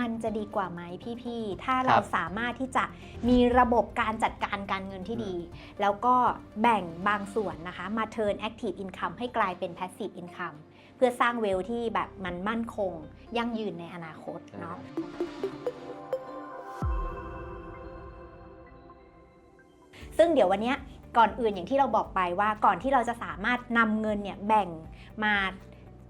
มันจะดีกว่าไหมพี่ๆ ถ้าคเรารับสามารถที่จะมีระบบการจัดการการเงินที่ดี แล้วก็แบ่งบางส่วนนะคะ มา turn active income ให้กลายเป็น passive income เพื่อสร้างเวลที่แบบมันมั่นคง ยั่งยืนในอนาคตเนาะซึ่งเดี๋ยววันเนี้ยก่อนอื่นอย่างที่เราบอกไปว่าก่อนที่เราจะสามารถนำเงินเนี่ยแบ่งมา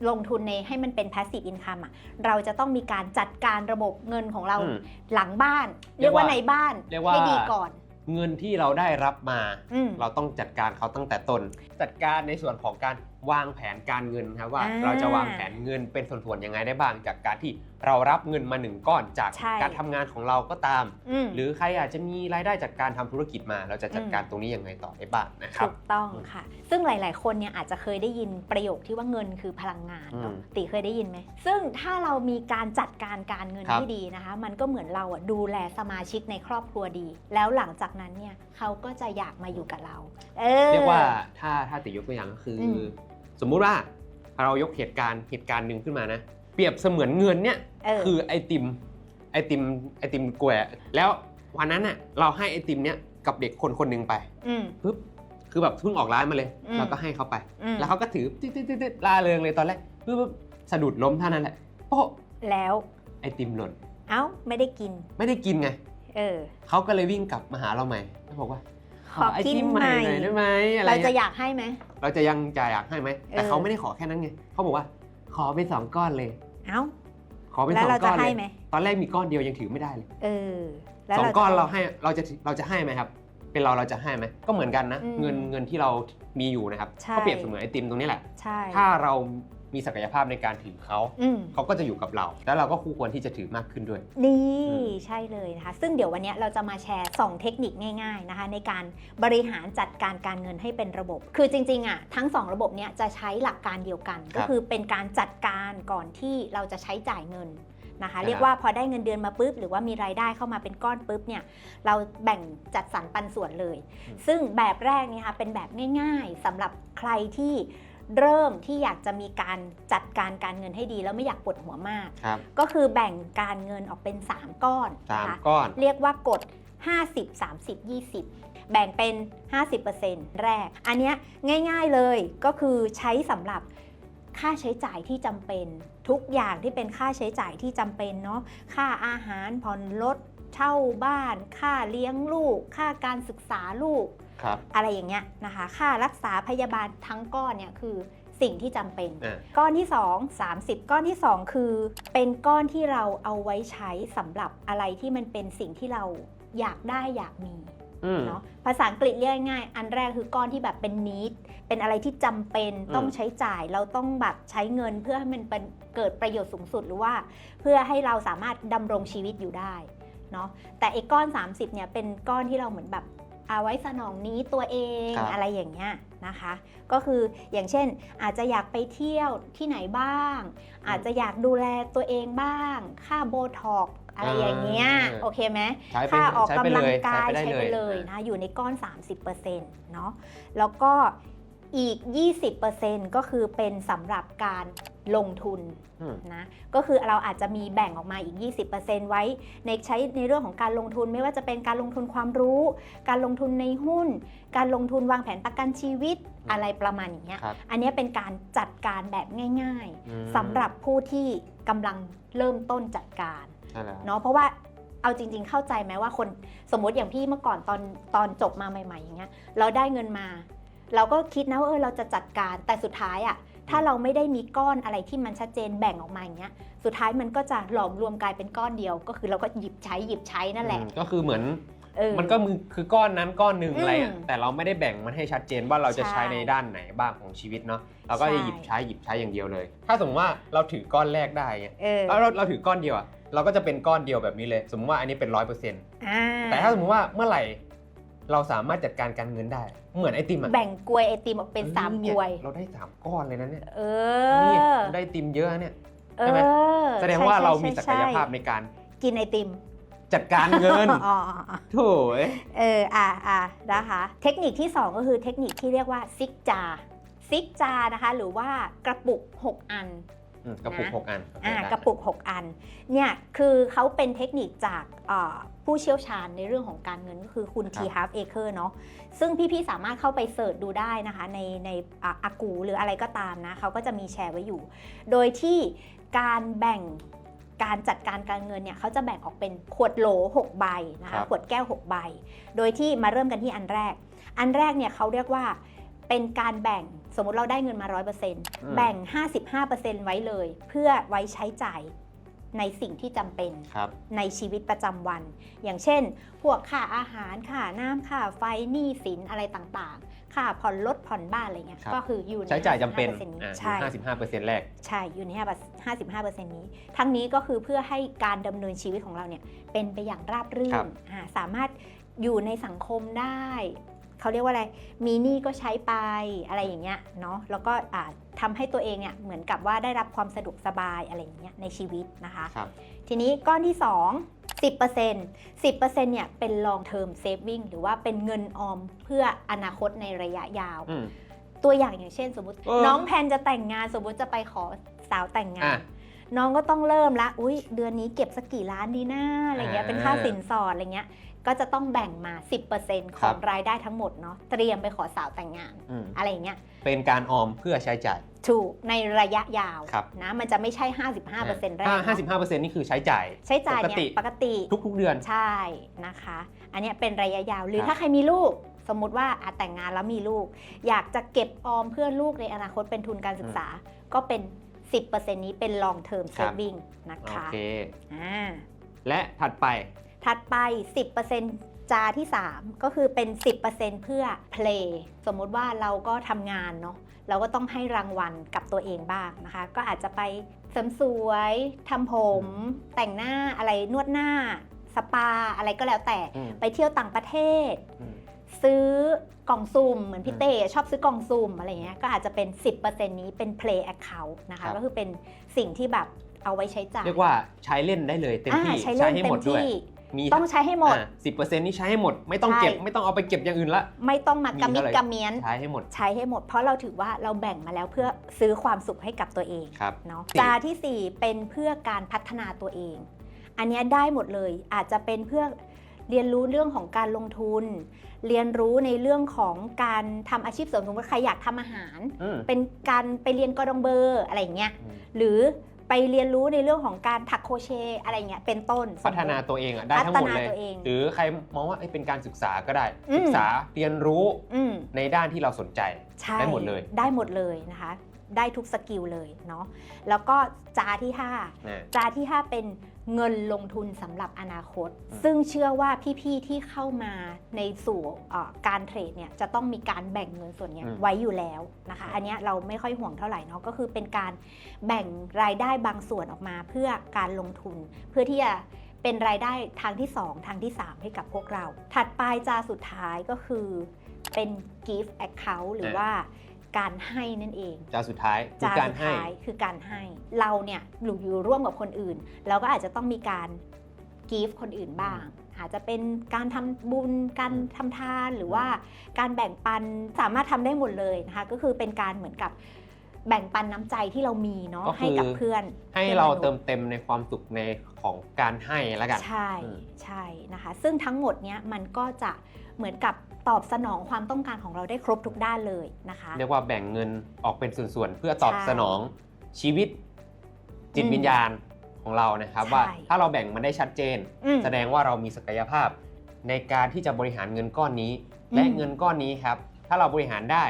ลงทุนในให้มันเป็น passive income อะเราจะต้องมีการจัดการระบบเงินของเราอืมหลังบ้าน เรีเรียยกกว่าว่าในบ้านเรียกว่า ให้ดีก่อนเงินที่เราได้รับมา อืม เราต้องจัดการเขาตั้งแต่ต้น จัดการในส่วนของการวางแผนการเงินครับว่า อ่า เราจะวางแผนเงินเป็นส่วนๆยังไงได้บ้างจากการที่ เรารับเงินมาหนึ่งก้อนจากใช่การทำงานของเราก็ตาม อืม หรือใครอาจจะมีรายได้จากการทำธุรกิจมา เราจะจัดการอืมตรงนี้ยังไงต่อได้บ้างนะครับ ถูกต้องค่ะ ซึ่งหลาย ๆ คนเนี่ยอาจจะเคยได้ยินประโยคที่ว่าเงินคือพลังงานเนอะอืมติเคยได้ยินไหม ซึ่งถ้าเรามีการจัดการการเงินครับ ที่ดีนะคะ มันก็เหมือนเราอะดูแลสมาชิกในครอบครัวดี แล้วหลังจากนั้นเนี่ยเขาก็จะอยากมาอยู่กับเรา เออ เรียกว่าถ้าถ้าติยกตัวอย่างก็คืออม สมมุติว่าเรายกเหตุการณ์เหตุการณ์หนึ่งขึ้นมานะ เปรียบเสมือนเงินเนี่ยเออ คือไอติมไอติมไอติมกล้วยอะแล้ววันนั้นน่ะเราให้ไอติมเนี่ยกับเด็กคนคนหนึ่งไปอืม ปุ๊บคือแบบเพิ่งออกร้านมาเลยอืม เราก็ให้เขาไป อืมแล้วเขาก็ถือติ๊ดติ๊ดติ๊ดติ๊ดลาเริงเลยตอนแรกปุ๊บปุ๊บสะดุดล้มเท่านั้นแหละโป๊ะแล้ว ไอติมหล่นเอ้า ไม่ได้กิน ไม่ได้กินไงเออ เขาก็เลยวิ่งกลับมาหาเราใหม่แล้วบอกว่าขอไอกินติมใหใหม่ ม่หน่อยได้ไหมอะไรเราจะเงี้ยอยากให้ไหม เราจะยังจะอยากให้ไหมแต่เออ เขาไม่ได้ขอแค่นั้นไงเขาบอกว่า ขอเป็นสองก้อนเลย เอ้า ขอเป็นแล้สวองเราก้จะอนเลให้ยไหม ตอนแรกมีก้อนเดียวยังถือไม่ได้เลยเออ แล้วสองจะ ก้อนเราให้เราจะเราจะให้ไหมครับ เป็นเราเราจะให้ไหมก็เหมือนกันนะ อืมเงินเงินที่เรามีอยู่นะครับใช่ ก็เปรียบเสมือนไอติมตรงนี้แหละ ใช่ ถ้าเรา มีศักยภาพในการถือเขา อืม เขาก็จะอยู่กับเรา แล้วเราก็คู่ควรที่จะถือมากขึ้นด้วย นี่อืม ใช่เลยนะคะ ซึ่งเดี๋ยววันนี้เราจะมาแชร์ 2 เทคนิคง่าย ๆนะคะ ในการบริหารจัดการการเงินให้เป็นระบบ คือจริงๆอะทั้ง 2 ระบบเนี้ยจะใช้หลักการเดียวกัน ก็คือเป็นการจัดการก่อนที่เราจะใช้จ่ายเงินนะคะ เรียกว่าพอได้เงินเดือนมาปุ๊บหรือว่ามีรายได้เข้ามาเป็นก้อนปุ๊บเนี่ยเราแบ่งจัดสรรปันส่วนเลยอืมซึ่งแบบแรกเนี่ยค่ะเป็นแบบง่าย ๆสำหรับใครที่ เริ่มที่อยากจะมีการจัดการการเงินให้ดี แล้วไม่อยากปวดหัวมาก ครับก็คือแบ่งการเงินออกเป็น 3 ก้อนสามนะคะก้อน เรียกว่ากฎ 50 30 20 แบ่งเป็น 50%แรก อันเนี้ยง่ายๆเลยก็คือใช้สำหรับค่าใช้จ่ายที่จำเป็น ทุกอย่างที่เป็นค่าใช้จ่ายที่จำเป็นเนาะค่าอาหารผ่อนรถเช่าบ้าน ค่าเลี้ยงลูก ค่าการศึกษาลูก ครับ อะไรอย่างเงี้ยนะคะ ค่ารักษาพยาบาลทั้งก้อนเนี่ยคือสิ่งที่จำเป็นอ่าก้อนที่ 2 30 ก้อนที่ 2 คือ เป็นก้อนที่เราเอาไว้ใช้สำหรับอะไรที่มันเป็นสิ่งที่เราอยากได้อยากมีอืมเนาะภาษาอังกฤษเรียกง่ายๆอันแรกคือก้อนที่แบบเป็น need เป็นอะไรที่จำเป็นอืมต้องใช้จ่ายเราต้องแบบใช้เงินเพื่อให้มันเป็นเกิดประโยชน์สูงสุดหรือว่า เพื่อให้เราสามารถดำรงชีวิตอยู่ได้เนาะแต่ไอ้ก้อน 30เนี่ยเป็นก้อนที่เราเหมือนแบบ เอาไว้สนองนี้ตัวเองครับ อะไรอย่างเงี้ยนะคะ ก็คืออย่างเช่นอาจจะอยากไปเที่ยวที่ไหนบ้าง อาจจะอยากดูแลตัวเเองบ้าง ค่าโบท็อกซ์อะไรอย่างเงี้ยอ่าโอเคไหม ใช้ไปค่าออกใช้ไปกำลังเลยกายใช้ใช้ไปได้ไปเลเลยยนะอยู่ในก้อน 30%เนาะแล้วก็ อีก 20%ก็คือเป็นสำหรับการลงทุนอืมนะ ก็คือเราอาจจะมีแบ่งออกมาอีก 20%ไว้ในใช้ในเรื่องของการลงทุนไม่ว่าจะเป็นการลงทุนความรู้ การลงทุนในหุ้น การลงทุนวางแผนประกันชีวิตอืมอะไรประมาณอย่างเงี้ยครับอันเนี้ยเป็นการจัดการแบบง่ายอืมๆสำหรับผู้ที่กำลังเริ่มต้นจัดการใช่แล้วเนาะเพราะว่าเอาจริง ๆ เข้าใจไหมว่าคนสมมติอย่างพี่เมื่อก่อนตอนตอนจบมาใหม่ ๆ อย่างเงี้ยเราได้เงินมา เราก็คิดนะว่าเออเราจะจัดการแต่สุดท้ายอะถ้าเราไม่ได้มีก้อนอะไรที่มันชัดเจนแบ่งออกมาอย่างเงี้ยสุดท้ายมันก็จะหลอมรวมกลายเป็นก้อนเดียว ก็คือเราก็หยิบใช้หยิบใช้นั่นแหละอืมก็คือเหมือนเออมันก็มือคือก้อนนั้นก้อนหนึ่งอะไรอะอืมแต่เราไม่ได้แบ่งมันให้ชัดเจนว่าเราจะใช่ใช้ในด้านไหนบ้างของชีวิตเนาะเราก็ใช่จะหยิบใช้หยิบใช้อย่างเดียวเลย ถ้าสมมติว่าเราถือก้อนแรกได้เงี้ยเออแล้วเราเราถือก้อนเดียวอะเราก็จะเป็นก้อนเดียวแบบนี้เลย สมมติว่าอันนี้เป็นร้อยเปอร์เซ็นต์อ่าแต่ถ้าสมมติว่าเมื่อไหร่ เราสามารถจัดการการเงินได้ เหมือนไอติมอะแบ่งกลวยไอติมออกเป็นสามออกลวย เราได้สามก้อนเลยนะเนี่ยเอนี่อเราได้ไอติมเยอะนะเนี่ยเอใช่ไหมอแสดงว่าใช่เราใช่มีศักใช่ยภาพในการกินไอติมจัดการเงินอ๋ออ๋ออ๋อโถ่เอ้ยเอออะอะนะคะ เทคนิคที่ 2 ก็คือเทคนิคที่เรียกว่าซิกจาซิกจานะคะ หรือว่ากระปุก 6 อันอืม กระปุกนะหกอันโอเคอ่าได้ กระปุก 6 อันเนี่ยคือเขาเป็นเทคนิคจากเอ่อผู้เชี่ยวชาญในเรื่องของการเงินก็คือคุณทีฮาร์ฟเอเคอร์เนาะซึ่งพี่ๆสามารถเข้าไปเสิร์ชดูได้นะคะในในอ่าอากูหรืออะไรก็ตามนะเขาก็จะมีแชร์ไว้อยู่ โดยที่การแบ่งการจัดการการเงินเนี่ยเขาจะแบ่งออกเป็นขวดโหล 6 ใบนะครัคะบ ขวดแก้ว 6 ใบ โดยที่มาเริ่มกันที่อันแรก อันแรกเนี่ยเขาเรียกว่า เป็นการแบ่งสมมติเราได้เงินมา 100%แบ่ง 55%ไว้เลย เพื่อไว้ใช้จ่ายในสิ่งที่จำเป็นครับในชีวิตประจำวัน อย่างเช่น พวกค่าอาหารค่าน้ำค่าไฟหนี้สินอะไรต่างๆ ค่าผ่อนรถผ่อนบ้านอะไรเงี้ยครับก็คืออยู่ในใช้จ่ายจำเป็น55%นี้อ่าใช่ห้าสิบห้าเปอร์เซ็นต์แรก ใช่อยู่ใน55%นี้ ทั้งนี้ก็คือเพื่อให้การดำเนินชีวิตของเราเนี่ยเป็นไปอย่างราบรื่ครันบอ่าสามารถอยู่ในสังคมได้ เขาเรียกว่าอะไร มีหนี้ก็ใช้ไปอะไรอย่างเงี้ยเนาะแล้วก็อ่าทำให้ตัวเองเนี่ยเหมือนกับว่าได้รับความสะดวกสบายอะไรอย่างเงี้ยในชีวิตนะคะครับทีนี้ก้อนที่ 2 10% 10%เนี่ยเป็น long term saving หรือว่าเป็นเงินออมเพื่ออนาคตในระยะยาวอืมตัวอย่างอย่างเช่นสมมติเออน้องแพนจะแต่งงานสมมติจะไปขอสาวแต่งงานอะ น้องก็ต้องเริ่มละอุ้ยเดือนนี้เก็บสักกี่ล้านดีนะอะไรเงี้ยอ่าเป็นค่าสินสอดอะไรเงี้ยก็จะต้องแบ่งมา 10%ขครัองบรายได้ทั้งหมดเนาะเตรียมไปขอสาวแต่งงานอืมอะไรอย่างเงี้ยเป็นการออมเพื่อใช้จ่ายถูกในระยะยาวครับนะมันจะไม่ใช่ 55%แรกห้าเนอะห้าสิบห้าเปอร์เซ็นต์นี่คือใช้จ่าย ใช้จ่ายเนี่ปกติยปกติทุกๆเดือนใช่นะคะ อันเนี้ยเป็นระยะยาว หรือครับถ้าใครมีลูกสมมุติว่าอาแต่งงานแล้วมีลูก อยากจะเก็บออมเพื่อลูกในอนาคตเป็นทุนการศึกษาก็เป็น 10%นี้เป็น long term ครับ saving นะโอคะเค อ่าและถัดไป ถัดไป 10%จาที่ 3 ก็คือเป็น 10%เพื่อ play สมมุติว่าเราก็ทำงานเนาะเราก็ต้องให้รางวัลกับตัวเองบ้างนะคะ ก็อาจจะไปเสริมสวยทำผม แต่งหน้าอะไรนวดหน้า สปาอะไรก็แล้วแต่ อืม ไปเที่ยวต่างประเทศ อืม ซื้อกล่องซุ่มเหมือนพี่อืมเต้ชอบซื้อกล่องซุ่มอะไรเงี้ยก็อาจจะเป็น 10%นี้เป็น play account นะครัคะบ ก็คือเป็นสิ่งที่แบบเอาไว้ใช้จ่ายเรียกว่าใช้เล่นได้เลยเต็มอ่าที่ใช้เล่นให้เต็หมมดด้วยที่มีต้องใช้ให้หมด สิบเปอร์เซ็นต์นี่ใช้ให้หมด ไม่ต้องใช่เก็บไม่ต้องเอาไปเก็บอย่างอื่นละ ไม่ต้องมากระมิดมีเท่าไหร่กระเมียน ใช้ให้หมดใช้ให้หมด เพราะเราถือว่าเราแบ่งมาแล้วเพื่อซื้อความสุขให้กับตัวเอง ครับ เนาะสี่ จาที่ 4 เป็นเพื่อการพัฒนาตัวเอง อันเนี้ยได้หมดเลยอาจจะเป็นเพื่อ เรียนรู้เรื่องของการลงทุน เรียนรู้ในเรื่องของการทำอาชีพเสริมสมมติใครอยากทำอาหารอืมเป็นการไปเรียนกอดองเบอร์อะไรอย่างเงี้ยอืมหรือไปเรียนรู้ในเรื่องของการถักโครเชต์อะไรเงี้ยเป็นต้นพัฒนาสมมุติตัวเองอะได้ทั้งหมดพัฒนาเลยตัวเองหรือใครมองว่าเอ้ยเป็นการศึกษาก็ได้อืมศึกษาเรียนรู้อืมในด้านที่เราสนใจใช่ได้หมดเลย ได้หมดเลยนะคะ ได้ทุกสกิลเลยเนาะแล้วก็จาที่5นะจาที่ 5 เป็นเงินลงทุนสำหรับอนาคตอืมซึ่งเชื่อว่าพี่ๆที่เข้ามาในสู่เอ่อการเทรดเนี่ยจะต้องมีการแบ่งเงินส่วนเนี้ยไว้อยู่แล้วนะคะ อันเนี้ยเราไม่ค่อยห่วงเท่าไหร่เนาะก็คือเป็นการแบ่งรายได้บางส่วนออกมาเพื่อการลงทุน เพื่อที่จะเป็นรายได้ทางที่ 2 ทางที่ 3 ให้กับพวกเรา ถัดไปจาสุดท้ายก็คือเป็น gift account หรือว่า การให้นั่นเองจาสุดท้ายคือจานการสุดให้ท้ายคือการให้ เราเนี่ยอยู่อยู่ร่วมกับคนอื่น เราก็อาจจะต้องมีการกีฟคนอื่นบ้าง อาจจะเป็นการทำบุญการทำทานหรือว่าการแบ่งปันสามารถทำได้หมดเลยนะคะก็คือเป็นการเหมือนกับแบ่งปันน้ำใจที่เรามีเนาะก็คือให้กับเพื่อน ให้พื่อนเรามนุษย์เติมเต็มในความสุขในของการให้แล้วกัน ใช่อืมใช่นะคะ ซึ่งทั้งหมดเนี้ยมันก็จะเหมือนกับ ตอบสนองความต้องการของเราได้ครบทุกด้านเลยนะคะเรียกว่าแบ่งเงินออกเป็นส่วนๆ เพื่อตอบใช่สนองชีวิตจิตอืมวิญญาณของเรานะครับใช่ว่าถ้าเราแบ่งมันได้ชัดเจนอืมแสดงว่าเรามีศักยภาพ ในการที่จะบริหารเงินก้อนนี้ และอืมเงินก้อนนี้ครับ ถ้าเราบริหารได้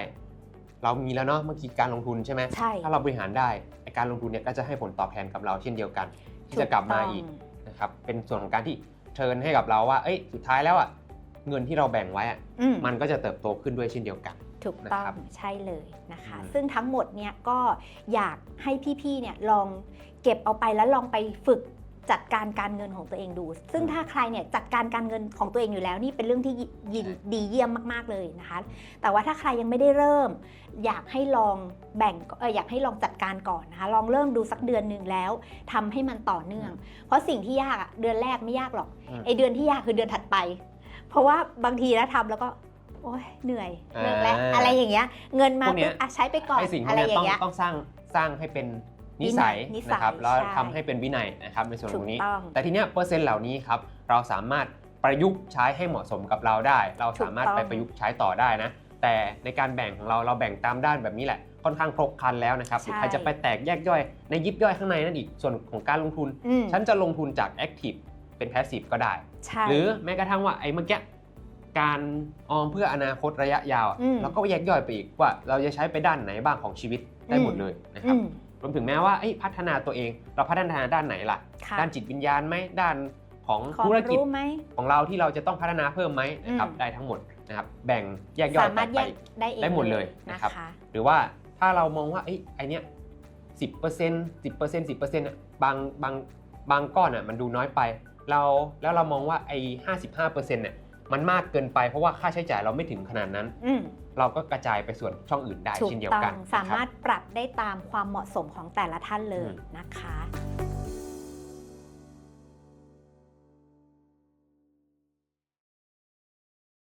เรามีแล้วเนาะเมื่อกี้การลงทุนใช่ไหมใช่ถ้าเราบริหารได้ไอ้การลงทุนเนี่ยก็จะให้ผลตอบแทนกับเราเช่นเดียวกัน ที่จะกลับมาอีกถูต้งนะครับเป็นส่วนของการที่เทิร์นให้กับเราว่าเอ้ยสุดท้ายแล้วอะ เงินที่เราแบ่งไว้อะอืม มันก็จะเติบโตขึ้นด้วยเช่นเดียวกัน ถูกต้อนะครังบใช่เลยนะคะ อืม ซึ่งทั้งหมดเนี่ยก็อยากให้พี่ๆเนี่ยลองเก็บเอาไปแล้วลองไปฝึกจัดการการเงินของตัวเองดู ซึ่งถ้าใครเนี่ยจัดการการเงินของตัวเองอยู่แล้วนี่เป็นเรื่องที่ยินดีเยี่ยมมากๆเลยนะคะ แต่ว่าถ้าใครยังไม่ได้เริ่ม อยากให้ลองแบ่งเอออยากให้ลองจัดการก่อนนะคะลองเริ่มดูสักเดือนหนึ่งแล้วทำให้มันต่อเนื่อง เพราะสิ่งที่ยากอะเดือนแรกไม่ยากหรอกอืม ไอเดือนที่ยากคือเดือนถัดไป เพราะว่าบางทีนะทำแล้วก็ โอ๊ยเหนื่อยเลิกแล้วอ่าอะไรอย่างเงี้ย เงินมาพวกเนี้ปุ๊ยบอะใช้ไปก่อนไอ้สิ่งพวอะกไรเนี้ยอย่าต้องงเงี้ยต้องสร้างสร้างให้เป็นนิสัยนิสัยนะครับแล้วใช่ทำให้เป็นวินัยนะครับในส่วนถูตกรงนี้ต้องแต่ทีเนี้ยเปอร์เซ็นต์เหล่านี้ครับเราสามารถประยุกต์ใช้ให้เหมาะสมกับเราได้ เราสามารถถูกต้ไปองประยุกต์ใช้ต่อได้นะ แต่ในการแบ่งของเราเราแบ่งตามด้านแบบนี้แหละค่อนข้างครบครันแล้วนะครับหรือใครจะไปแตกแยกย่อยในยิบย่อยข้างในนั่นอีกส่วนของการลงทุนอืมฉันจะลงทุนจาก Active เป็น Passive ก็ได้ ใช่หรือแม้กระทั่งว่าไอ้เมื่อกี้การออมเพื่ออนาคตระยะยาวอะอืม เราก็แยกย่อยไปอีกว่า เราจะใช้ไปด้านไหนบ้างของชีวิตได้หมดเลยนะครับ อืมรวมถึงแม้ว่าเอ้ยพัฒนาตัวเอง เราพัฒนาด้านไหนล่ะ ค่ะด้านจิตวิญญาณไหมด้านของความธุรกิจรู้ไหม ของเราที่เราจะต้องพัฒนาเพิ่มไหมนะครับอืม ได้ทั้งหมดนะครับแบ่งแยกย่อยสามารถไปแยกได้เองได้หมดเลยนะนะครับคะหรือว่าถ้าเรามองว่าไอ้ยไอเนี้ยสิบเปอร์เซ็นต์สิบเปอร์เซ็นต์สิบเปอร์เซ็นต์บางบางบางก้อนอะมันดูน้อยไป เราแล้วเรามองว่าไอ้ห้าสิบห้าเปอร์เซ็นต์เนี่ยมันมากเกินไปเพราะว่าค่าใช้จ่ายเราไม่ถึงขนาดนั้น อืมเราก็กระจายไปส่วนช่องอื่นได้ถูกเช่นเดียวต้อกันงนะสาครับมารถปรับได้ตามความเหมาะสมของแต่ละท่านเลยอืม นะคะ